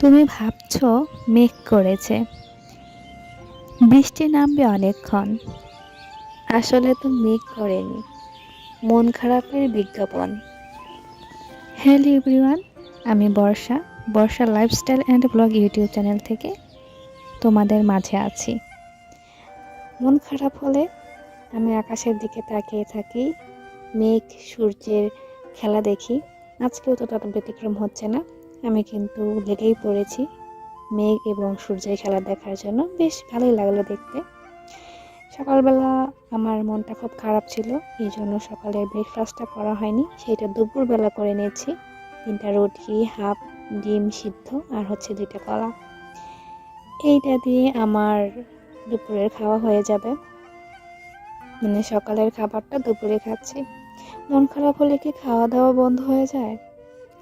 তুমি ভাবছ মেঘ করেছে। বৃষ্টি নামবে অনেকক্ষণ। আসলে তো মেঘ করেনি। মন খারাপের বিজ্ঞাপন। হ্যালো এভরিওয়ান, আমি Barsha. Barsha lifestyle and blog YouTube channel থেকে তোমাদের মাঝে আছি। মন খারাপ হলে আমি আকাশের দিকে তাকিয়ে থাকি, মেঘ, সূর্যের খেলা দেখি। আজকেও তো তত ব্যতিক্রম হচ্ছে না। আমি কিন্তু লেগেই পড়েছি। মেঘ এবং সূর্যের খেলা দেখার জন্য বেশ ভালোই লাগল দেখতে। সকালবেলা আমার মনটা খুব খারাপ ছিল, এই জন্য সকালের ব্রেকফাস্টটা করা হয়নি। সেটা দুপুরবেলা করে নিয়েছি। তিনটা রুটি, হাফ, ডিম সিদ্ধ আর হচ্ছে দুইটা কলা। এইটা দিয়ে আমার দুপুরের খাওয়া হয়ে যাবে। মানে সকালের খাবারটা দুপুরে খাচ্ছি। মন খারাপ হলে কি খাওয়া দাওয়া বন্ধ হয়ে যায়?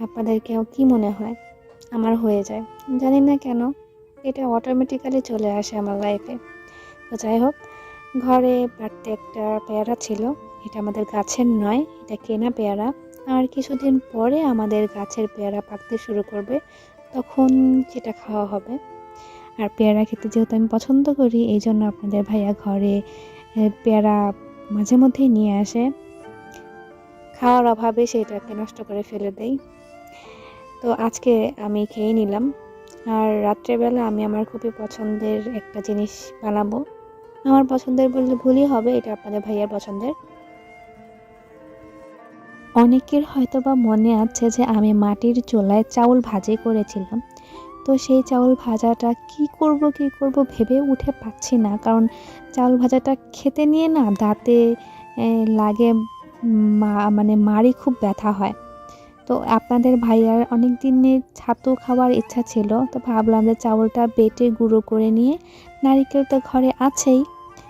আপনাদের কেউ কি মনে হয়? আমার হয়ে যায়। জানি না কেন, এটা অটোমেটিক্যালি চলে আসে আমার লাইফে তো যাই হোক, ঘরে বাড়তে একটা পেয়ারা ছিল। এটা আমাদের গাছের নয়, এটা কেনা পেয়ারা। আর কিছুদিন পরে আমাদের গাছের পেয়ারা পাকতে শুরু করবে, তখন সেটা খাওয়া হবে। আর পেয়ারা খেতে যেহেতু আমি পছন্দ করি এই জন্য আপনাদের ভাইয়া ঘরে পেয়ারা মাঝে মধ্যেই নিয়ে আসে। খাওয়ার অভাবে সেটাকে নষ্ট করে ফেলে দেয় তো আজকে আমি খেয়ে নিলাম। আর রাত্রেবেলা আমি আমার খুবই পছন্দের একটা জিনিস বানাবো। আমার পছন্দের বললে ভুলই হবে, এটা আপনাদের ভাইয়ার পছন্দের। অনেকের হয়তো বা মনে আছে যে আমি মাটির চুলায় চাউল ভাজি করেছিলাম। তো সেই চাউল ভাজাটা কি করব কি করব ভেবে উঠে পাচ্ছি না। কারণ চাউল ভাজাটা খেতে নিয়ে না দাঁতে লাগে মানে মারি খুব ব্যথা হয়। তো আপনাদের ভাইয়ার অনেক দিনের ছাতু খাওয়ার ইচ্ছা ছিল, তো ভাবলাম যে চাউলটা বেটে গুঁড়ো করে নিয়ে নারিকেল তো ঘরে আছেই,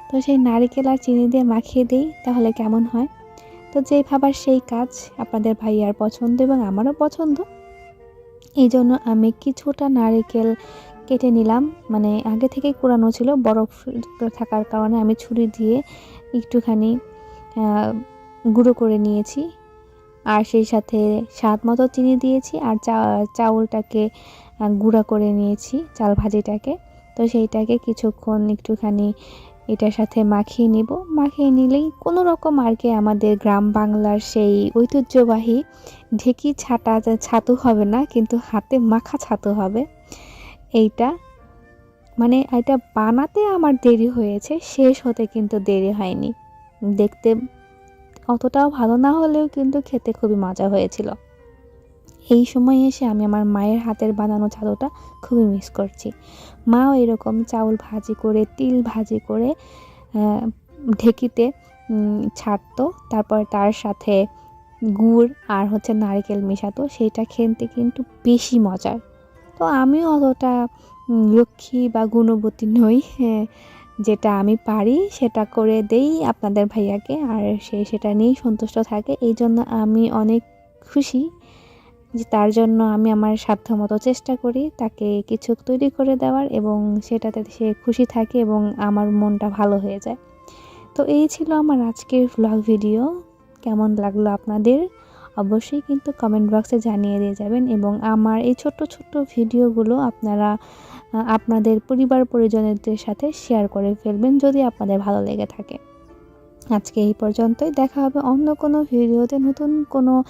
তো সেই নারিকেল আর চিনি দিয়ে মাখিয়ে দিই, তাহলে কেমন হয়? তো যেই ভাবার সেই কাজ আপনাদের ভাইয়ার পছন্দ এবং আমারও পছন্দ। এই জন্য আমি কিছুটা নারিকেল কেটে নিলাম মানে আগে থেকেই কুড়ানো ছিল, বরফ থাকার কারণে আমি ছুরি দিয়ে একটুখানি গুঁড়ো করে নিয়েছি। আর সেই সাথে স্বাদ মতো চিনি দিয়েছি আর চাউলটাকে গুঁড়া করে নিয়েছি, চাল ভাজিটাকে। তো সেইটাকে কিছুক্ষণ একটুখানি এটার সাথে মাখিয়ে নিব। মাখিয়ে নিলেই কোনো রকম আর কি আমাদের গ্রাম বাংলার সেই ঐতিহ্যবাহী ঢেকি ছাটা ছাতু হবে না, কিন্তু হাতে মাখা ছাতু হবে। এইটা মানে এটা বানাতে আমার দেরি হয়েছে, শেষ হতে কিন্তু দেরি হয়নি। দেখতে অতটাও ভালো না হলেও কিন্তু খেতে খুবই মজা হয়েছিল। এই সময় এসে আমি আমার মায়ের হাতের বানানো ছাতুটা খুবই মিস করছি। মাও এরকম চাউল ভাজি করে, তিল ভাজি করে ঢেকিতে ছাড়তো। তারপর তার সাথে গুড় আর হচ্ছে নারকেল মেশাতো। সেইটা খেতে কিন্তু বেশি মজার। তো আমিও অতটা লক্ষ্মী বা গুণবতী নই হ্যাঁ। যেটা আমি পারি সেটা করে দেই আপনাদের ভাইয়াকে, আর সে সেটা নিয়েই সন্তুষ্ট থাকে। এই জন্য আমি অনেক খুশি যে তার জন্য আমি আমার সাধ্য মতো চেষ্টা করি তাকে কিছু তৈরি করে দেওয়ার এবং সেটাতে সে খুশি থাকে এবং আমার মনটা ভালো হয়ে যায়। তো এই ছিল আমার আজকের ভ্লগ ভিডিও কেমন লাগল আপনাদের? অবশ্যই কিন্তু কমেন্ট বক্সে জানিয়ে দিয়ে যাবেন এবং আমার এই ছোট্ট ছোট্ট ভিডিওগুলো আপনারা আপনাদের পরিবার পরিজনদের সাথে শেয়ার করে ফেলবেন যদি আপনাদের ভালো লেগে থাকে। আজকে এই পর্যন্তই। দেখা হবে অন্য কোনো ভিডিওতে। নতুন কোনো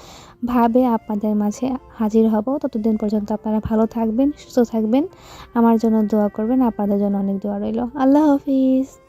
ভাবে আপনাদের মাঝে হাজির হব। ততদিন পর্যন্ত আপনারা ভালো থাকবেন, সুস্থ থাকবেন। আমার জন্য দোয়া করবেন। আপনাদের জন্য অনেক দোয়া রইল। আল্লাহ হাফিজ।